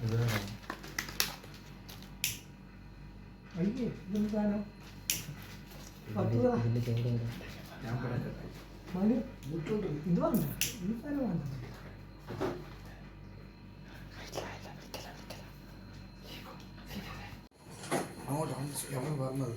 ഇത് വേണ്ട ഈ സാധനം വേണ്ട അങ്ങോട്ടാണ് അവൻ പറഞ്ഞത്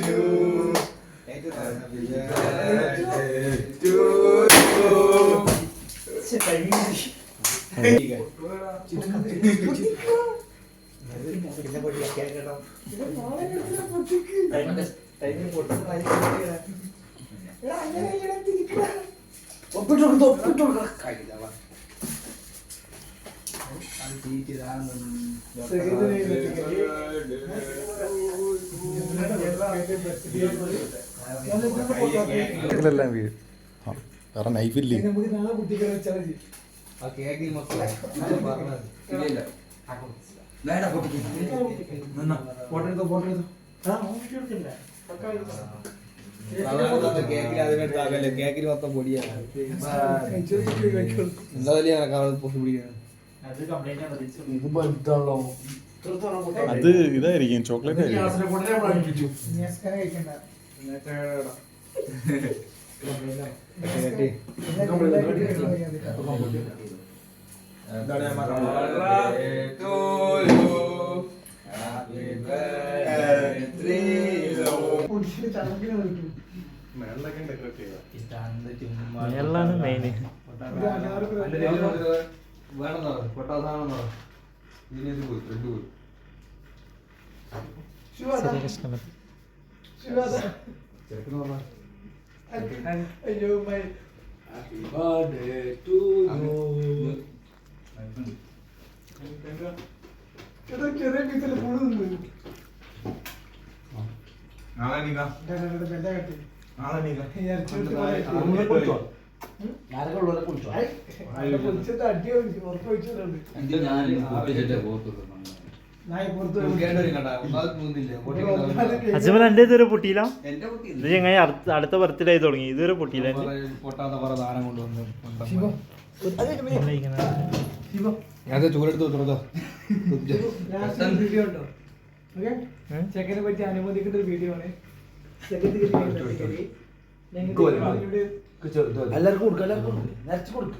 പൗസാക്ക് വരട്ടെ പിന്നെ പൊടി കേട്ടോ ഒപ്പിട്ട് കൊടുത്തു ഒപ്പിട്ട് കൊടുക്കണം ഇതിലെല്ലാം വീഴും. ആ, വേറെ നൈഫില്ലേ കേക്കിൽ മൊത്തം പൊടിയാണ്. എന്താ വലിയ പിടിക്കുന്നത്? ഇത് അത് ഇതായിരിക്കും ചോക്ലേറ്റ് മേളിലാണ് മെയിൻ വേണമെന്നോ പൊട്ടാസാണെന്നോ ഇതിനേത് പോയി ത്രെഡ് പോയി. ചെറിയ പീസിൽ കൂടുതൽ നാളെ നീക്കാം നാളെ നീക്കാം അജ്മൽ എന്റെ ഇതുവരെ പൊട്ടിയില്ല? എന്റെ കുട്ടി ഇത് ചങ്ങായി അടുത്ത പരത്തിലായി ബർത്ത്ഡേ ആയി തുടങ്ങി? ഇതുവരെ പൊട്ടിയില്ല ഞാൻ ചൂടെടുത്ത് തുറന്നോ ചെക്കനെ പറ്റി അനുമതിക്കുന്ന ഒരു വീഡിയോ ആണ്. എല്ലാവർക്കും കൊടുക്കും എല്ലാവർക്കും നിറച്ച് കൊടുക്കും